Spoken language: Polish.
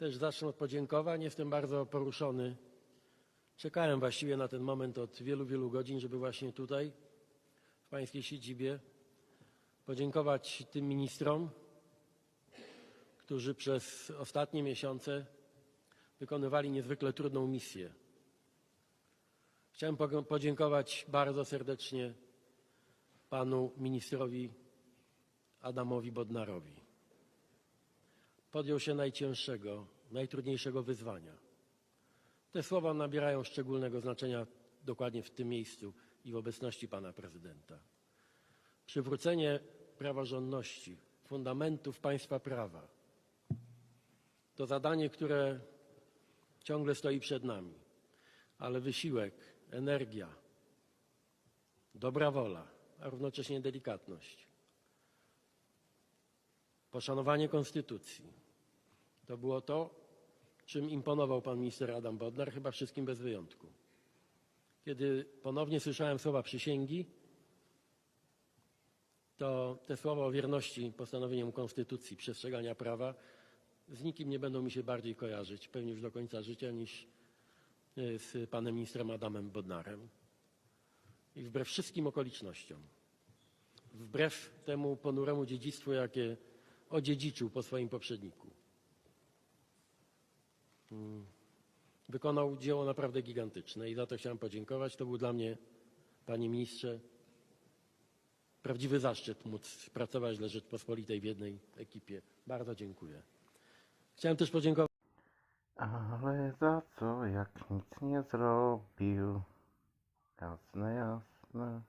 Też zacznę od podziękowań. Jestem bardzo poruszony. Czekałem właściwie na ten moment od wielu, wielu godzin, żeby właśnie tutaj, w pańskiej siedzibie, podziękować tym ministrom, którzy przez ostatnie miesiące wykonywali niezwykle trudną misję. Chciałem podziękować bardzo serdecznie panu ministrowi Adamowi Bodnarowi. Podjął się najcięższego, najtrudniejszego wyzwania. Te słowa nabierają szczególnego znaczenia dokładnie w tym miejscu i w obecności pana prezydenta. Przywrócenie praworządności, fundamentów państwa prawa to zadanie, które ciągle stoi przed nami, ale wysiłek, energia, dobra wola, a równocześnie delikatność, poszanowanie konstytucji to było to, czym imponował pan minister Adam Bodnar, chyba wszystkim bez wyjątku. Kiedy ponownie słyszałem słowa przysięgi, to te słowa o wierności postanowieniom konstytucji, przestrzegania prawa z nikim nie będą mi się bardziej kojarzyć, pewnie już do końca życia, niż e, z panem ministrem Adamem Bodnarem. I wbrew wszystkim okolicznościom, wbrew temu ponuremu dziedzictwu, jakie odziedziczył po swoim poprzedniku, mm, wykonał dzieło naprawdę gigantyczne i za to chciałem podziękować. To był dla mnie, panie ministrze, prawdziwy zaszczyt móc pracować dla Rzeczpospolitej w jednej ekipie. Bardzo dziękuję. Chciałem też podziękować. Ale za co, jak nic nie zrobił? Jasne, jasne.